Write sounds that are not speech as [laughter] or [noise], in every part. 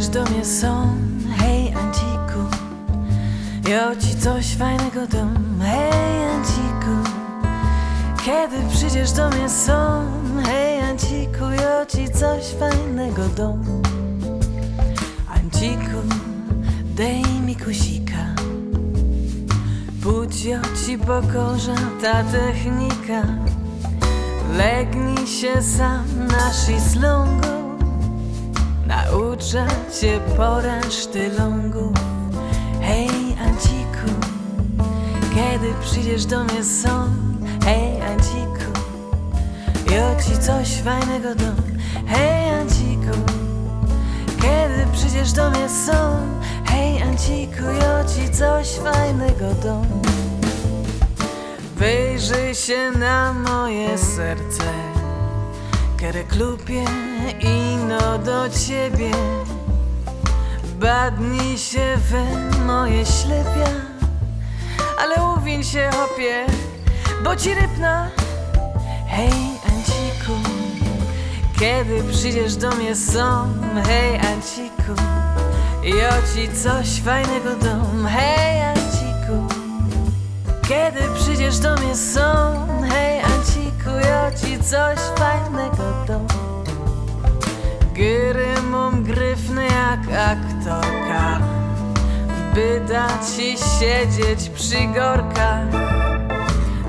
Przyjdziesz do mnie są, hej Anciku. Ja ci coś fajnego dam, hej Anciku. Kiedy przyjdziesz do mnie są, hej Anciku Ja ci coś fajnego dam. Anciku, dej mi kusika. Budź ja ci pokorza ta technika. Legnij się sam na szezlongu Nauczę cię pora sztylongów Hej Anciku Kiedy przyjdziesz do mnie są Hej Anciku Ja ci coś fajnego dam. Hej Anciku Kiedy przyjdziesz do mnie są Hej Anciku Ja ci coś fajnego dam. Wyjrzyj się na moje serce Kiedy klupie ino do ciebie. Badnij się we moje ślepia Ale uwiń się hopie Bo ci rypna. Hej Anciku Kiedy przyjdziesz do mnie są Hej Anciku Ja ci coś fajnego dam. Hej Anciku kiedy przyjdziesz do mnie są Hej ja ci coś fajnego dam Gry. Mam gryfny jak aktorka By dać ci siedzieć przy gorkach.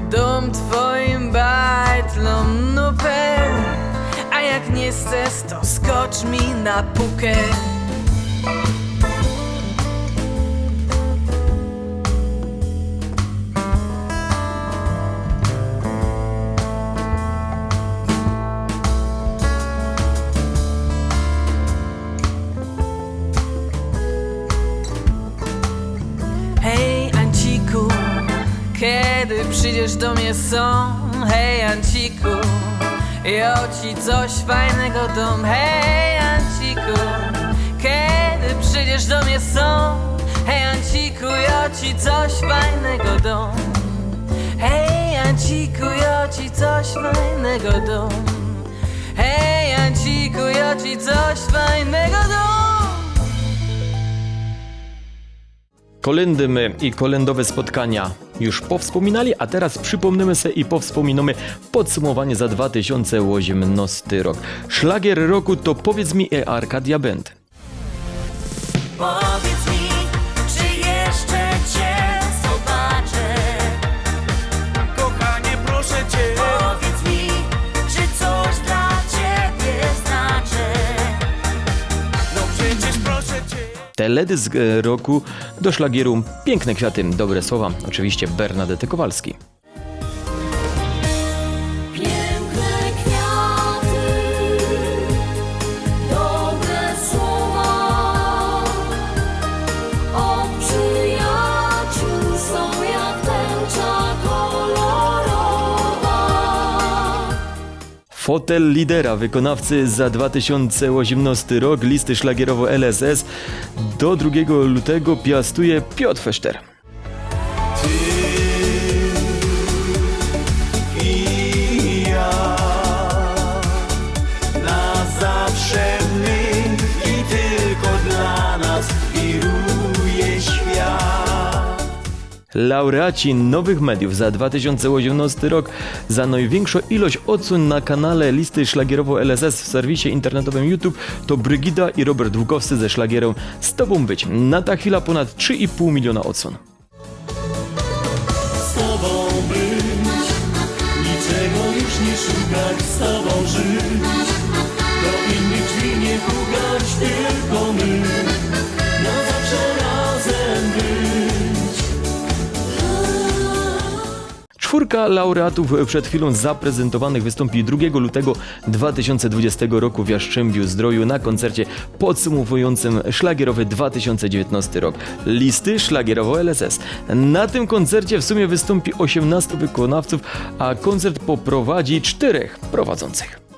Dom twoim bajtlom nupę A jak nie chcesz, to skocz mi na pukę przyjdziesz do mnie są Hej Anciku, ja ci coś fajnego dam Hej Anciku, kiedy przyjdziesz do mnie są Hej Anciku, ja ci coś fajnego dam. Hej Anciku, ja ci coś fajnego dam. Hej Anciku, ja ci coś fajnego dam. Kolendy my i kolendowe spotkania już powspominali, a teraz przypomnimy sobie i powspominamy podsumowanie za 2018 rok. Szlagier roku to powiedz mi e Arkadia Band. Teledysk e, roku do szlagieru Piękne kwiaty, dobre słowa, oczywiście Bernadety Kowalski. Fotel lidera wykonawcy za 2018 rok listy szlagierowo LSS do 2 lutego piastuje Piotr Feszter. Laureaci nowych mediów za 2018 rok za największą ilość odsłon na kanale listy szlagierowo LSS w serwisie internetowym YouTube to Brygida i Robert Długowscy ze szlagierem Z Tobą Być. Na ta chwila ponad 3,5 miliona odsłon. z tobą być, niczego już nie szukać, z tobą żyć, Czwórka laureatów przed chwilą zaprezentowanych wystąpi 2 lutego 2020 roku w Jaszczębiu Zdroju na koncercie podsumowującym szlagierowy 2019 rok. Listy szlagierowo LSS. Na tym koncercie w sumie wystąpi 18 wykonawców, a koncert poprowadzi czterech prowadzących.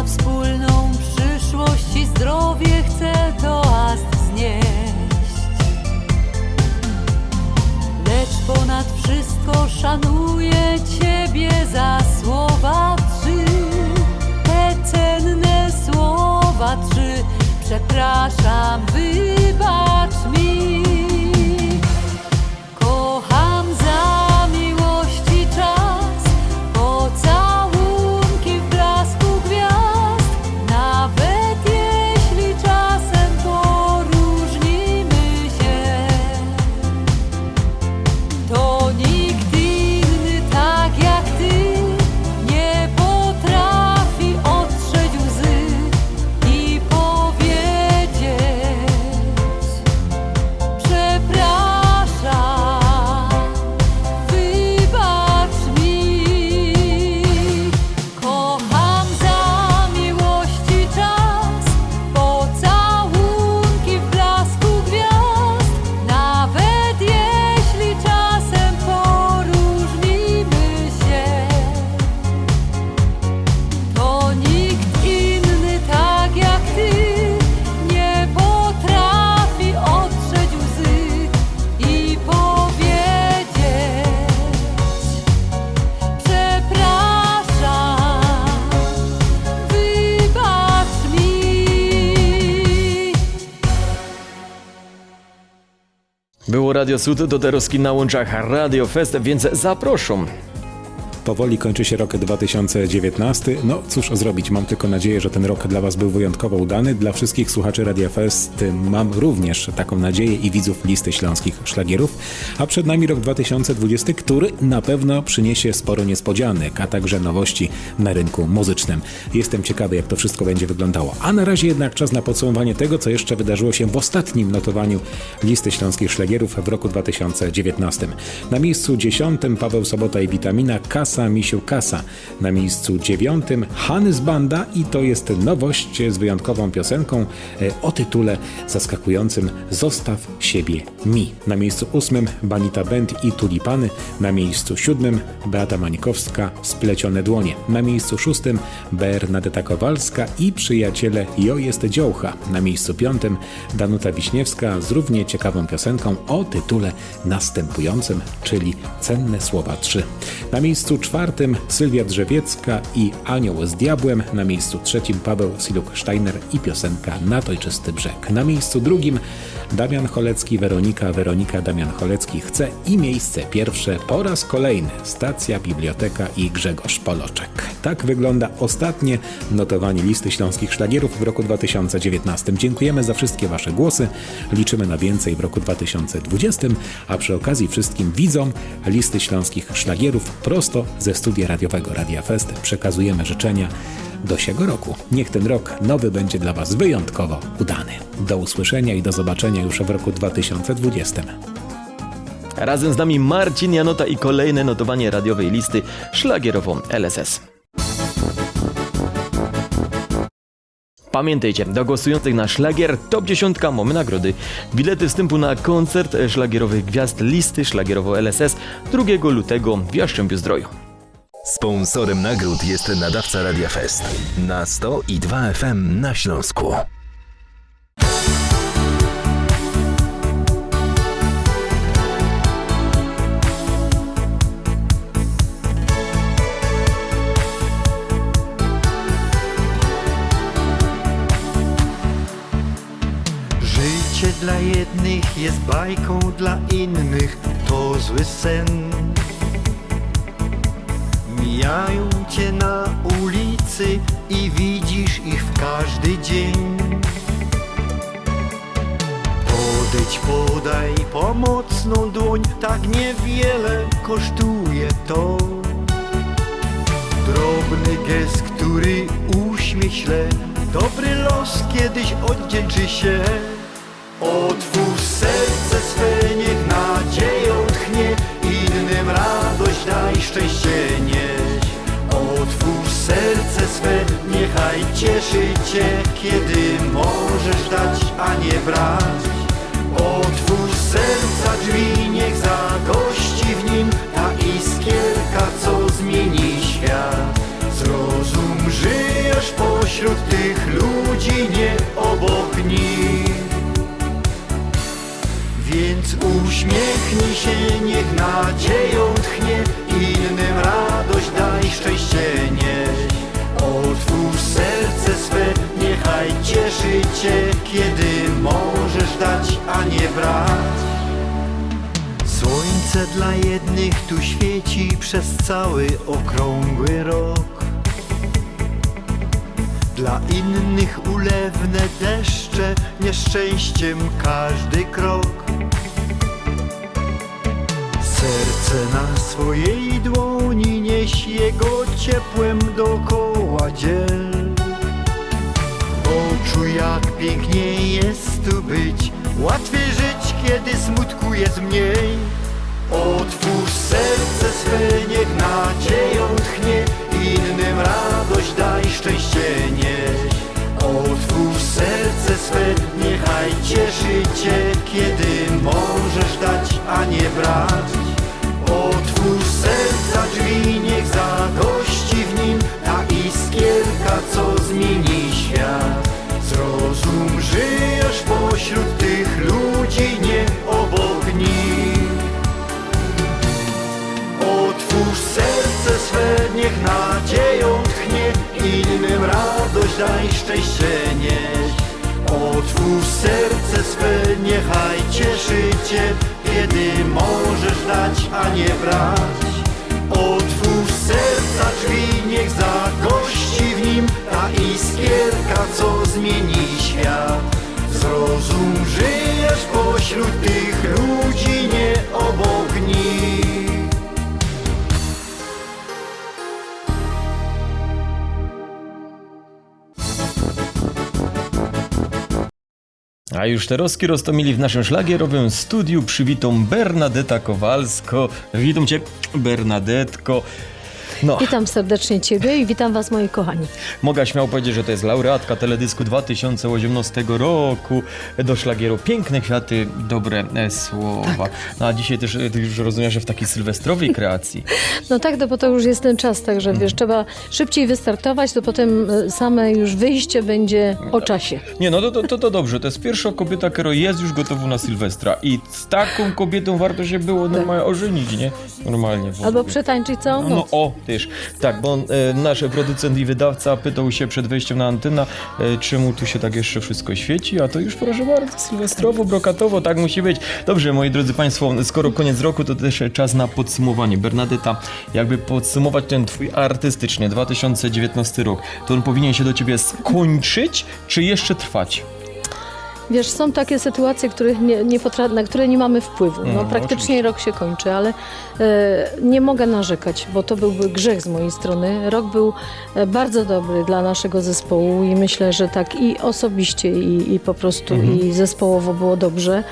Za wspólną przyszłość i zdrowie chcę toast znieść. Lecz ponad wszystko szanuję Ciebie za słowa trzy. Te cenne słowa trzy. Przepraszam, wybacz Było Radio Sud do Deroski na łączach Radio Fest, więc zaproszą. Powoli kończy się rok 2019. No cóż zrobić, mam tylko nadzieję, że ten rok dla Was był wyjątkowo udany. Dla wszystkich słuchaczy Radia Fest mam również taką nadzieję i widzów listy śląskich szlagierów. A przed nami rok 2020, który na pewno przyniesie sporo niespodzianek, a także nowości na rynku muzycznym. Jestem ciekawy, jak to wszystko będzie wyglądało. A na razie jednak czas na podsumowanie tego, co jeszcze wydarzyło się w ostatnim notowaniu listy śląskich szlagierów w roku 2019. Na miejscu dziesiątym Paweł Sobota i Witamina Kasa Misiu Kasa. Na miejscu dziewiątym Hanys Banda i to jest nowość z wyjątkową piosenką e, o tytule zaskakującym Zostaw siebie mi. Na miejscu ósmym Banita Band i Tulipany. Na miejscu siódmym Beata Mańkowska Splecione dłonie. Na miejscu szóstym Bernadeta Kowalska i przyjaciele Jo jest dziołcha. Na miejscu piątym Danuta Wiśniewska z równie ciekawą piosenką o tytule następującym, czyli Cenne Słowa 3. Na miejscu czwartym Sylwia Drzewiecka i Anioł z Diabłem. Na miejscu trzecim Paweł Siluk-Steiner i piosenka Na Tojczysty Brzeg. Na miejscu drugim Damian Cholecki, Weronika, Weronika, Damian Cholecki chce i miejsce pierwsze po raz kolejny stacja, biblioteka i Grzegorz Poloczek. Tak wygląda ostatnie notowanie listy śląskich szlagierów w roku 2019. Dziękujemy za wszystkie Wasze głosy. Liczymy na więcej w roku 2020, a przy okazji wszystkim widzom listy śląskich szlagierów prosto ze studia radiowego Radia Fest przekazujemy życzenia do siego roku. Niech ten rok nowy będzie dla Was wyjątkowo udany. Do usłyszenia i do zobaczenia już w roku 2020. Razem z nami Marcin Janota i kolejne notowanie radiowej listy szlagierową LSS. Pamiętajcie, do głosujących na szlagier Top 10 mamy nagrody. Bilety wstępu na koncert szlagierowych gwiazd listy szlagierowo LSS 2 lutego w Jastrzębiu Zdroju. Sponsorem nagród jest nadawca Radia Fest na 100 i 2 FM na Śląsku. Życie dla jednych jest bajką, dla innych to zły sen. Mijają cię na ulicy i widzisz ich w każdy dzień. Podejdź, podaj pomocną dłoń, tak niewiele kosztuje to. Drobny gest, który uśmiech śle, dobry los kiedyś oddzięczy się. Otwórz serce swe, niech nadzieją tchnie, innym radość daj, szczęście nieś. Otwórz serce swe, niechaj cieszy cię, kiedy możesz dać, a nie brać. Otwórz serca drzwi, niech zagości w nim ta iskierka, co zmieni świat. Zrozum, żyjesz pośród tych ludzi, nie obok nich. Więc uśmiechnij się, niech nadzieją dać, a nie brać. Słońce dla jednych tu świeci przez cały okrągły rok. Dla innych ulewne deszcze, nieszczęściem każdy krok. Serce na swojej dłoni nieś jego ciepłem dokoła dziel. Poczuj jak pięknie jest tu być, łatwiej żyć, kiedy smutku jest mniej. Otwórz serce swe, niech nadzieją tchnie, innym radość daj, szczęście nieś. Otwórz serce swe, niechaj cieszy cię, kiedy możesz dać, a nie brać. Otwórz serca drzwi, innym radość daj, szczęście nieś. Otwórz serce swe, niechaj cieszy cię, kiedy możesz dać, a nie brać. Otwórz serca drzwi, niech zagości w nim ta iskierka, co zmieni świat. Zrozum, żyjesz pośród tych A już te roski roztomili w naszym szlagierowym studiu przywitą Bernadetta Kowalsko. Witam cię, Bernadetko. No, Witam serdecznie Ciebie i witam Was moi kochani. mogę śmiało powiedzieć, że to jest laureatka teledysku 2018 roku do szlagieru Piękne kwiaty, dobre e, słowa. No a dzisiaj też e, ty już rozumiem, że w takiej sylwestrowej kreacji. [laughs] No tak, no bo to już jest ten czas, także wiesz, trzeba szybciej wystartować, to potem e, same już wyjście będzie o czasie. Nie, no to, to, to, to dobrze. To jest pierwsza kobieta, która jest już gotowa na Sylwestra. I z taką kobietą warto się było normalnie ożenić, nie? Normalnie. Albo przetańczyć całą No noc. o, Tak, bo e, nasz producent i wydawca pytał się przed wejściem na antenę, e, czemu tu się tak jeszcze wszystko świeci, a to już proszę bardzo, sylwestrowo, brokatowo, tak musi być. Dobrze, moi drodzy Państwo, skoro koniec roku, to też czas na podsumowanie. Bernadetta, jakby podsumować ten twój artystyczny 2019 rok, to on powinien się do ciebie skończyć, czy jeszcze trwać? Wiesz, są takie sytuacje, których nie, nie na które nie mamy wpływu. No, No, praktycznie oczywiście. rok się kończy, ale e, nie mogę narzekać, bo to byłby grzech z mojej strony. Rok był e, bardzo dobry dla naszego zespołu i myślę, że tak i osobiście, i, i po prostu i zespołowo było dobrze.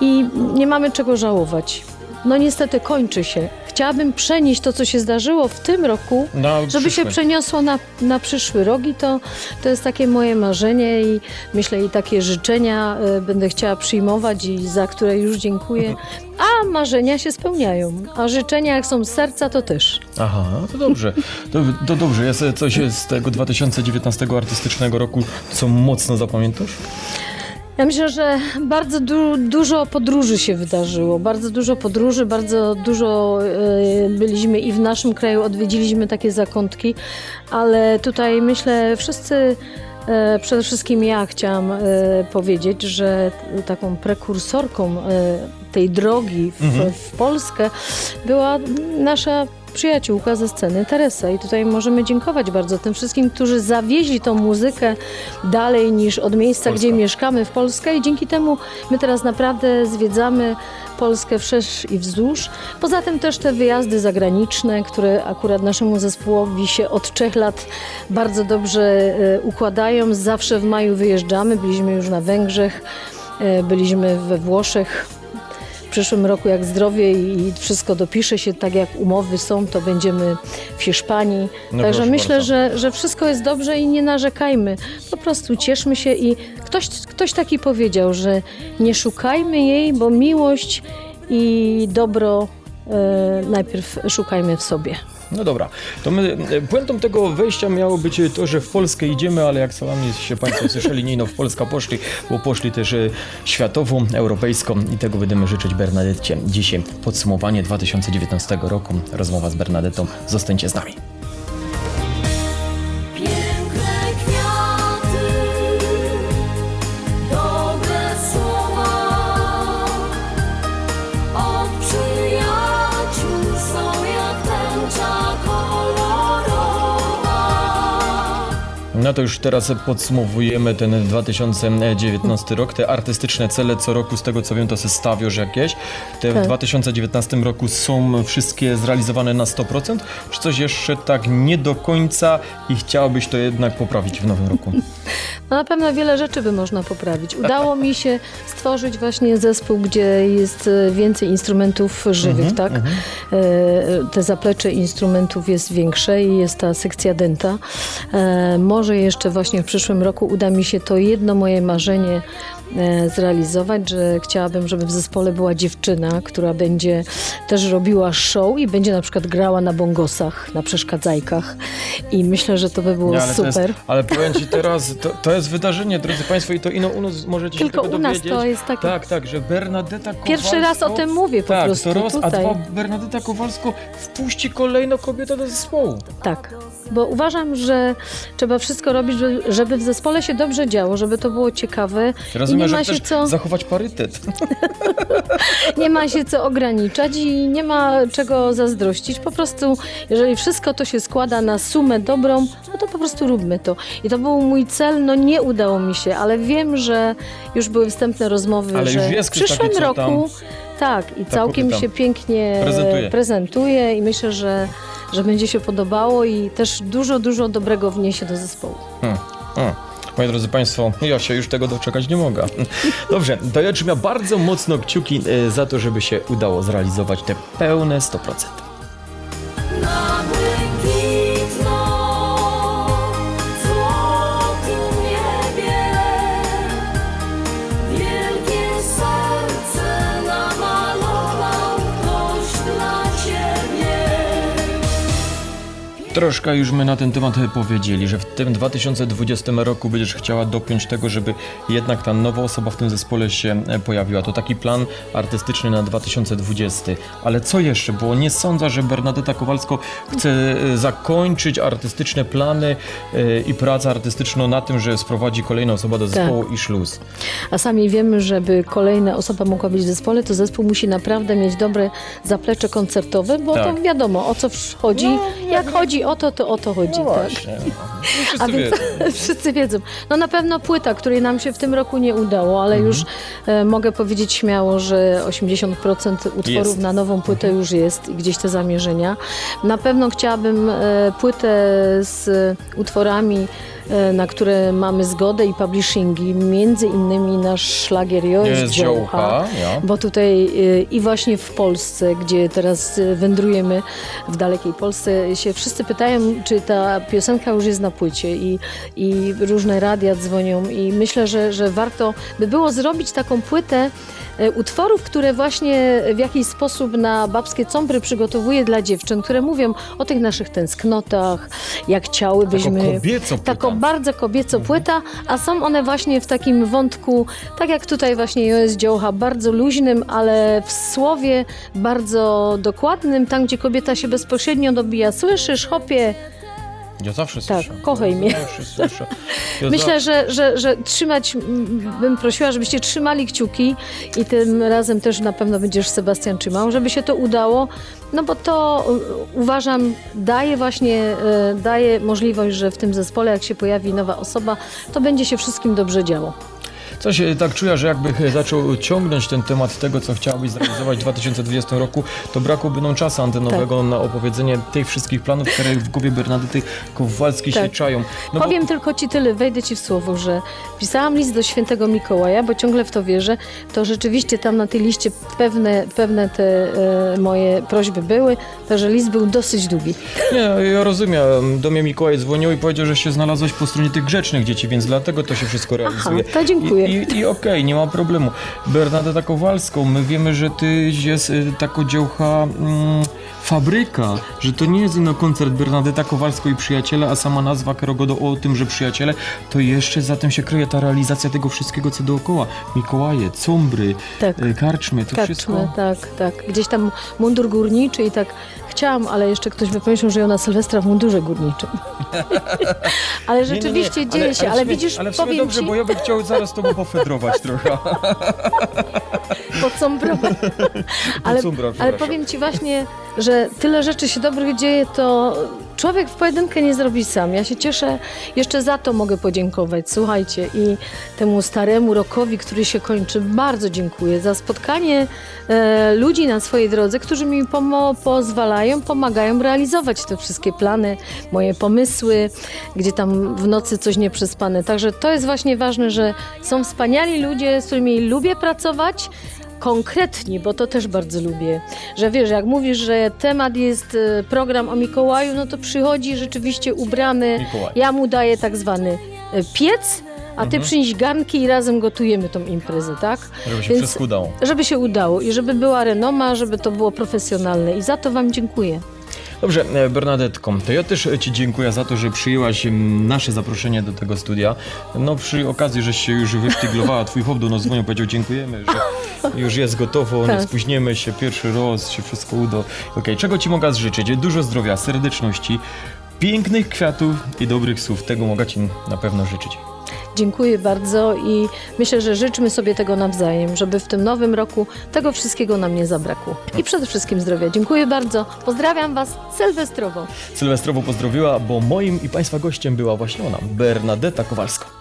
I nie mamy czego żałować. No niestety kończy się. Chciałabym przenieść to, co się zdarzyło w tym roku, Na żeby się przyszły. przeniosło na, na przyszły rok i to, to jest takie moje marzenie i myślę i takie życzenia e, będę chciała przyjmować i za które już dziękuję. A marzenia się spełniają, a życzenia jak są z serca to też. Aha, to dobrze. To, to dobrze. Jest coś z tego 2019 artystycznego roku, co mocno zapamiętasz? Ja myślę, że bardzo du- dużo podróży się wydarzyło. Bardzo dużo podróży, bardzo dużo e, byliśmy i w naszym kraju odwiedziliśmy takie zakątki, ale tutaj myślę wszyscy E, Przede wszystkim ja chciałam e, powiedzieć, że taką prekursorką tej drogi w, w Polskę była nasza przyjaciółka ze sceny Teresa. I tutaj możemy dziękować bardzo tym wszystkim, którzy zawieźli tą muzykę dalej niż od miejsca, gdzie mieszkamy w Polskę. I dzięki temu my teraz naprawdę zwiedzamy Polskę wszerz i wzdłuż. Poza tym też te wyjazdy zagraniczne, które akurat naszemu zespołowi się od trzech lat bardzo dobrze e, układają. Zawsze w maju wyjeżdżamy, byliśmy już na Węgrzech, e, byliśmy we Włoszech, przyszłym roku, jak zdrowie i wszystko dopisze się tak, jak umowy są, to będziemy w Hiszpanii. No Także proszę myślę, bardzo. że, że wszystko jest dobrze i nie narzekajmy. Po prostu cieszmy się i ktoś, ktoś taki powiedział, że nie szukajmy jej, bo miłość i dobro e, najpierw szukajmy w sobie. No dobra, to my, e, puentą tego wejścia miało być to, że w Polskę idziemy, ale jak sami się Państwo słyszeli, nie no w Polskę poszli, bo poszli też e, światową, europejską i tego będziemy życzyć Bernadette. Dzisiaj podsumowanie 2019 roku, rozmowa z Bernadetą, zostańcie z nami. No to już teraz podsumowujemy ten 2019 rok. Te artystyczne cele co roku, z tego co wiem, to se stawiasz jakieś. Te w Tak. 2019 roku są wszystkie zrealizowane na 100%? Czy coś jeszcze tak nie do końca i chciałabyś to jednak poprawić w nowym roku? [laughs] No na pewno wiele rzeczy by można poprawić. Udało mi się stworzyć właśnie zespół, gdzie jest e, więcej instrumentów żywych, tak? E, Te zaplecze instrumentów jest większe i jest ta sekcja denta. E, Może jeszcze właśnie w przyszłym roku uda mi się to jedno moje marzenie e, zrealizować, że chciałabym, żeby w zespole była dziewczyna, która będzie też robiła show i będzie na przykład grała na bongosach, na przeszkadzajkach i myślę, że to by było Nie, ale, super. jest, ale powiem Ci teraz, to, to jest wydarzenie, drodzy Państwo, i to ino u nas możecie Tylko się tego u nas dowiedzieć. to jest takie- Tak, tak, że Bernadetta Kowalsko... Pierwszy raz o tym mówię po tak, prostu to raz, a tutaj. dwa, Bernadetta Kowalsko wpuści kolejną kobietę do zespołu. Tak, bo uważam, że trzeba wszystko robić, żeby- w zespole się dobrze działo, żeby to było ciekawe Rozumiem, i nie ma, że się co, zachować parytet. [laughs] nie ma się co ograniczać i nie ma czego zazdrościć. Po prostu, jeżeli wszystko to się składa na sumę dobrą, no to po prostu róbmy to. I to był mój cel, no nie udało mi się, ale wiem, że już były wstępne rozmowy, Ale że w przyszłym taki, co tam- roku tak i całkiem się pięknie prezentuje. prezentuje i myślę, że, że będzie się podobało i też dużo, dużo dobrego wniesie do zespołu. Hmm. Hmm. Moi drodzy Państwo, ja się już tego doczekać nie mogę. Dobrze, to ja trzymam bardzo mocno kciuki e, za to, żeby się udało zrealizować te pełne 100%. Troszkę już my na ten temat powiedzieli, że w tym 2020 roku będziesz chciała dopiąć tego, żeby jednak ta nowa osoba w tym zespole się e, pojawiła. To taki plan artystyczny na 2020. Ale co jeszcze? Bo nie sądzę, że Bernadetta Kowalsko chce e, zakończyć artystyczne plany e, i pracę artystyczną na tym, że sprowadzi kolejna osoba do zespołu i szluz. A sami wiemy, żeby kolejna osoba mogła być w zespole, to zespół musi naprawdę mieć dobre zaplecze koncertowe, bo Tak. to wiadomo o co chodzi. Jak chodzi o to, to o to chodzi. No tak? właśnie. No. Wszyscy A więc wiedzą. [laughs] wszyscy wiedzą. No na pewno płyta, której nam się w tym roku nie udało, ale Mhm. już e, mogę powiedzieć śmiało, że 80% utworów Jest. na nową płytę już jest i gdzieś te zamierzenia. Na pewno chciałabym e, płytę z utworami, e, na które mamy zgodę i publishingi, między innymi nasz szlagier Jo Jest dziołcha. Bo tutaj y, i właśnie w Polsce, gdzie teraz y, wędrujemy w dalekiej Polsce, się wszyscy pytają, czy ta piosenka już jest na płycie i, i różne radia dzwonią i myślę, że, że warto by było zrobić taką płytę utworów, które właśnie w jakiś sposób na babskie cąbry przygotowuję dla dziewczyn, które mówią o tych naszych tęsknotach, jak chciałybyśmy... kobieco płyta. Taką bardzo kobieco płyta, a są one właśnie w takim wątku, tak jak tutaj właśnie jest dziołcha, bardzo luźnym, ale w słowie bardzo dokładnym, tam gdzie kobieta się bezpośrednio dobija. Słyszysz, chopie, Ja zawsze Tak, słyszę. kochaj Ja mnie. Słyszę. Ja [laughs] Myślę, że, że, że trzymać, bym prosiła, żebyście trzymali kciuki i tym razem też na pewno będziesz Sebastian trzymał, żeby się to udało, no bo to uważam daje właśnie, y, daje możliwość, że w tym zespole jak się pojawi nowa osoba, to będzie się wszystkim dobrze działo. Coś tak czuję, że jakby zaczął ciągnąć ten temat tego, co chciałabyś zrealizować w 2020 roku, to brakłoby nam czasu antenowego Tak. na opowiedzenie tych wszystkich planów, które w głowie Bernadety Kowalskiej się Tak. czają. No bo- Powiem tylko ci tyle, wejdę ci w słowo, że pisałam list do świętego Mikołaja, bo ciągle w to wierzę, to rzeczywiście tam na tej liście pewne, pewne te e, moje prośby były, także list był dosyć długi. Nie, ja rozumiem. Do mnie Mikołaj dzwonił i powiedział, że się znalazłeś po stronie tych grzecznych dzieci, więc dlatego to się wszystko realizuje. to dziękuję. I, i, i okej, nie ma problemu. Bernadeta Kowalską, my wiemy, że ty jest y, taka działka mm, fabryka, że to nie jest ino koncert Bernadeta Kowalsko i przyjaciele, a sama nazwa Karogodo o tym, że przyjaciele, to jeszcze za tym się kryje ta realizacja tego wszystkiego, co dookoła. Mikołaje, cumbry, Tak. y, karczmy, to wszystko... Kaczmy, tak, tak. Gdzieś tam mundur górniczy i tak chciałam, ale jeszcze ktoś by pomyślał, że ja na Sylwestra w mundurze górniczym. [laughs] ale Nie, nie, nie, rzeczywiście dzieje się, ale, sumie- widzisz, ale w sumie powiem dobrze, ci, bo ja bym chciał zaraz tobą pofedrować trochę. po co brać. ale, ale powiem ci właśnie, że tyle rzeczy się dobrych dzieje, to człowiek w pojedynkę nie zrobi sam. Ja się cieszę, jeszcze za to mogę podziękować. Słuchajcie, i temu staremu rokowi, który się kończy, bardzo dziękuję za spotkanie e, ludzi na swojej drodze, którzy mi pomo- pozwalają, pomagają realizować te wszystkie plany, moje pomysły, gdzie tam w nocy coś nieprzespane. Także to jest właśnie ważne, że są wspaniali ludzie, z którymi lubię pracować, konkretni, bo to też bardzo lubię. Że wiesz, jak mówisz, że temat jest e, program o Mikołaju, no to przychodzi rzeczywiście ubrany. Mikołaj. Ja mu daję tak zwany e, piec, a ty przynieś garnki i razem gotujemy tą imprezę, tak? Żeby się wszystko udało. Żeby się udało i żeby była renoma, żeby to było profesjonalne. I za to Wam dziękuję. Dobrze, e, Bernadetko, to ja też Ci dziękuję za to, że przyjęłaś m, nasze zaproszenie do tego studia. No przy okazji, żeś się już wysztyglowała, twój chłop do nas dzwonił, powiedział dziękujemy, że już jest gotowo, nie Tak. spóźniemy się, pierwszy raz się wszystko uda. Okej, czego Ci mogę życzyć? Dużo zdrowia, serdeczności, pięknych kwiatów i dobrych słów. Tego mogę Ci na pewno życzyć. Dziękuję bardzo i myślę, że życzmy sobie tego nawzajem, żeby w tym nowym roku tego wszystkiego nam nie zabrakło. I przede wszystkim zdrowia. Dziękuję bardzo. Pozdrawiam Was sylwestrowo. Sylwestrowo pozdrowiła, bo moim i Państwa gościem była właśnie ona, Bernadeta Kowalska.